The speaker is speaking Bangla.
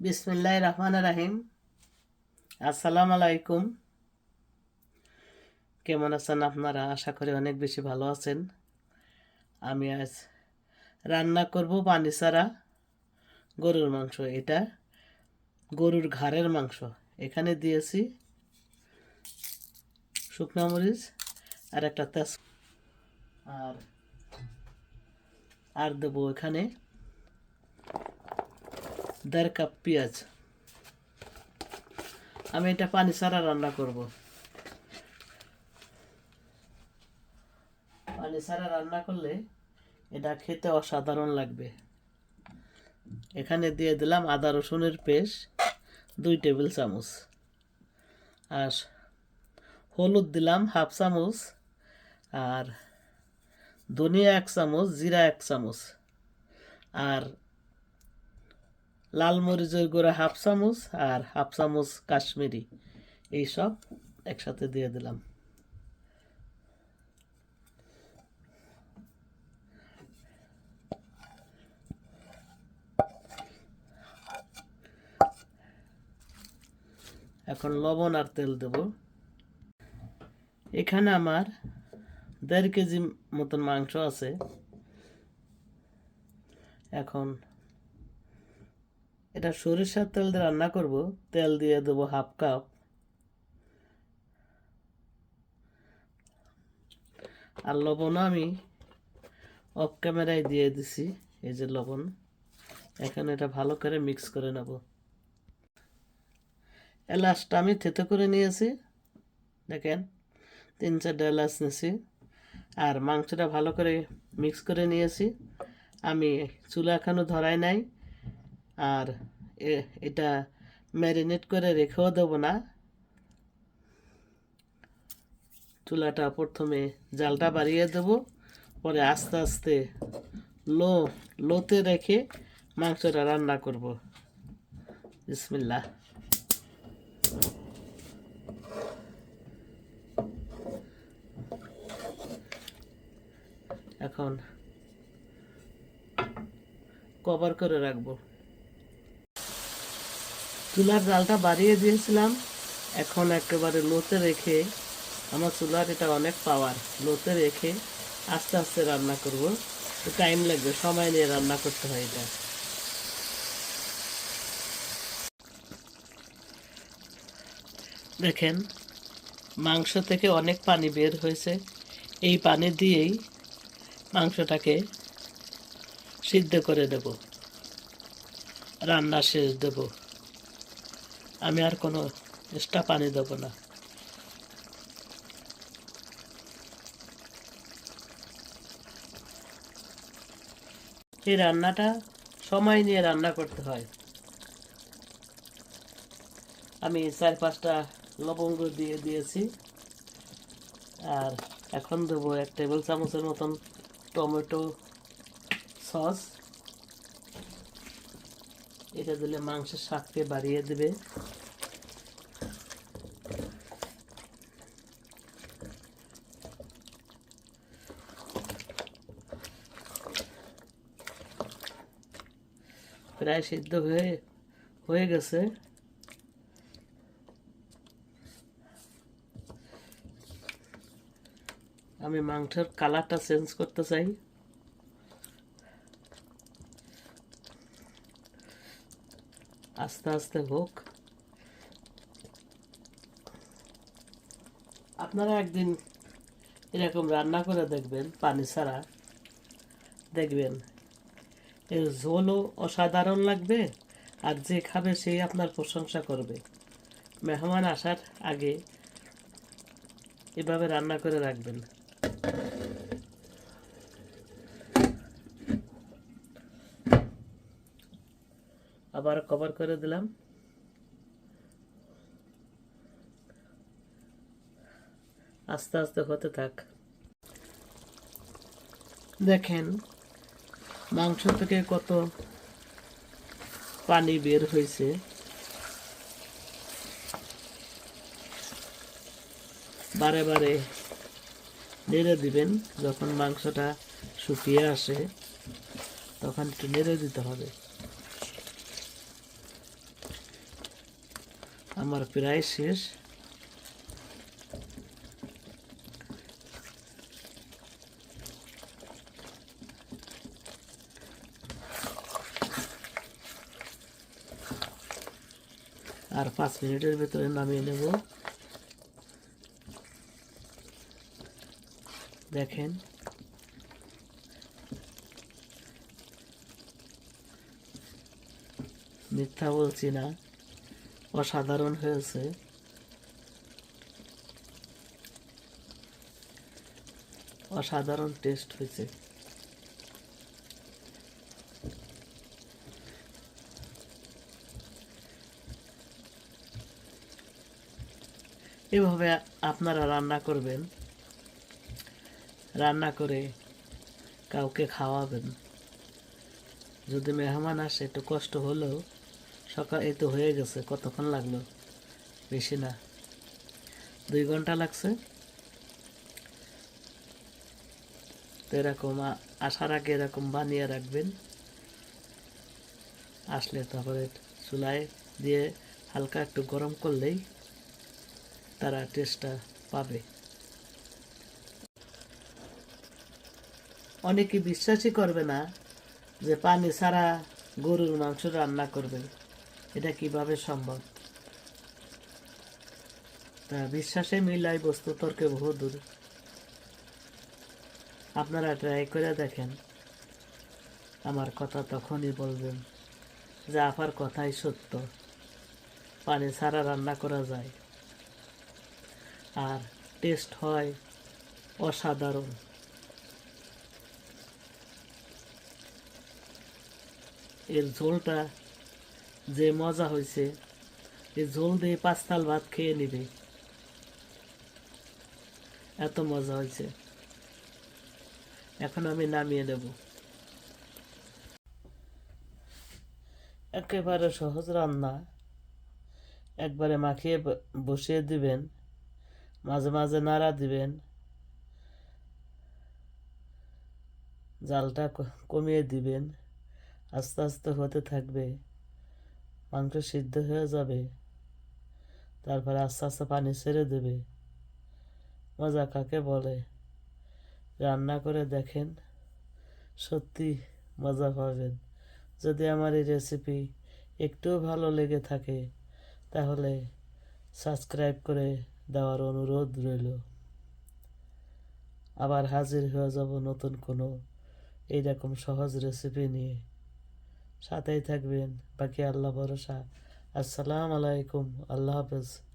বিসমিল্লাহ রহমান রাহিম। আসসালামু আলাইকুম। কেমন আছেন আপনারা? আশা করি অনেক বেশি ভালো আছেন। আমি আজ রান্না করব পানি ছাড়া গরুর মাংস। এটা গরুর ঘাড়ের মাংস। এখানে দিয়েছি শুকনো মরিচ আর একটা তেজ আর আর দেবো এখানে দেড় কাপ পেঁয়াজ। আমি এটা পানি ছাড়া রান্না করব। পানি ছাড়া রান্না করলে এটা খেতে অসাধারণ লাগবে। এখানে দিয়ে দিলাম আদা, রসুনের পেস্ট, দুই টেবিল চামচ। আর হলুদ দিলাম হাফ চামচ। আর ধনিয়া এক চামচ, জিরা এক চামচ। আর লাল মরিচের গুঁড়া হাফ চামচ আর হাফ চামচ কাশ্মীরি। এই সব একসাথে দিয়ে দিলাম। এখন লবণ আর তেল দেব। এখানে আমার দেড় কেজি মতন মাংস আছে। এখন এটা সরিষার তেল দিয়ে রান্না করব। তেল দিয়ে দেবো হাফ কাপ। আর লবণ আমি অফ ক্যামেরায় দিয়ে দিছি, এই যে লবণ। এখন এটা ভালো করে মিক্স করে নেব। এলাচটা আমি থেতে করে নিয়েছি, দেখেন, তিন চারটা এলাচ নিয়েছি। আর মাংসটা ভালো করে মিক্স করে নিয়েছি। আমি চুলা এখনও ধরাই নাই। আর এটা ম্যারিনেট করে রেখেও দেবো না। চুলাটা প্রথমে জালটা বাড়িয়ে দেবো, পরে আস্তে আস্তে লো, লোতে রেখে মাংসটা রান্না করব। বিসমিল্লা এখন কভার করে রাখব। চুলার জালটা বাড়িয়ে দিয়েছিলাম। এখন একেবারে লোতে রেখে আমার চুলার এটা অনেক পাওয়ার লোতে রেখে আস্তে আস্তে রান্না করব। টাইম লাগবে, সময় নিয়ে রান্না করতে হয় এটা। দেখেন, মাংস থেকে অনেক পানি বের হয়েছে। এই পানি দিয়েই মাংসটাকে সিদ্ধ করে দেব। রান্না শেষ দেব। আমি আর কোনো এক্সট্রা পানি দেবো না। এই রান্নাটা সময় নিয়ে রান্না করতে হয়। আমি চার পাঁচটা লবঙ্গ দিয়ে দিয়েছি। আর এখন দেবো এক টেবিল চামচের মতন টমেটো সস। এটা দিলে মাংসের স্বাদকে বাড়িয়ে দেবে। প্রায় সিদ্ধ হয়ে হয়ে গেছে। আমি মাংসের কালারটা চেঞ্জ করতে চাই। আস্তে আস্তে হোক। আপনারা একদিন এরকম রান্না করে দেখবেন, পানি ছাড়া। দেখবেন, এর ঝোলও অসাধারণ লাগবে আর যে খাবে সেই আপনার প্রশংসা করবে। মেহমান আসার আগে এভাবে রান্না করে রাখবেন। আবার কভার করে দিলাম। আস্তে আস্তে হতে থাক। দেখেন, মাংস থেকে কত পানি বের হয়েছে। বারে বারে নেড়ে দিবেন, যখন মাংসটা শুকিয়ে আসে, তখন একটু নেড়ে দিতে হবে। আমার প্রায় শেষ আর পাঁচ মিনিটের ভেতরে নামিয়ে নেব দেখেন মিথ্যা বলছি না অসাধারণ হয়েছে। অসাধারণ টেস্ট হয়েছে। এভাবে আপনারা রান্না করবেন। রান্না করে কাউকে খাওয়াবেন। যদি মেহমান আসে, একটু কষ্ট হলেও সকাল এই তো হয়ে গেছে, কতক্ষণ লাগল? বেশি না। দুই ঘণ্টা লাগছে। তো এরকম আসার আগে এরকম বানিয়ে রাখবেন। আসলে তারপরে চুলায় দিয়ে হালকা একটু গরম করলেই তারা টেস্টটা পাবে। অনেকে বিশ্বাসই করবে না যে পানি ছাড়া গরুর মাংস রান্না করবে। এটা কীভাবে সম্ভব? তা বিশ্বাসে মিলাই বস্তু তর্কে বহু দূর। আপনারা ট্রাই করে দেখেন। আমার কথা তখনই বলবেন যে আপার কথাই সত্য। পানি ছাড়া রান্না করা যায়। আর টেস্ট হয় অসাধারণ। এর ঝোলটা যে মজা হয়েছে এই ঝোল দিয়ে পাঁচ থাল ভাত খেয়ে নিবে। এত মজা হয়েছে এখন আমি নামিয়ে নেব একেবারে সহজ রান্না। একবারে মাখিয়ে বসিয়ে দিবেন। মাঝে মাঝে নাড়া দিবেন। জালটা কমিয়ে দিবেন। আস্তে আস্তে হতে থাকবে। মাংস সিদ্ধ হয়ে যাবে। তারপরে আস্তে আস্তে পানি ছেড়ে দেবে। মজা কাকে বলে? রান্না করে দেখেন, সত্যি মজা পাবেন। যদি আমার এই রেসিপি একটুও ভালো লেগে থাকে, তাহলে সাবস্ক্রাইব করে দেওয়ার অনুরোধ রইল। আবার হাজির হয়ে যাব নতুন কোনো এইরকম সহজ রেসিপি নিয়ে। সাথেই থাকবেন। বাকি আল্লাহ ভরসা। আসসালাম আলাইকুম। আল্লাহ হাফেজ।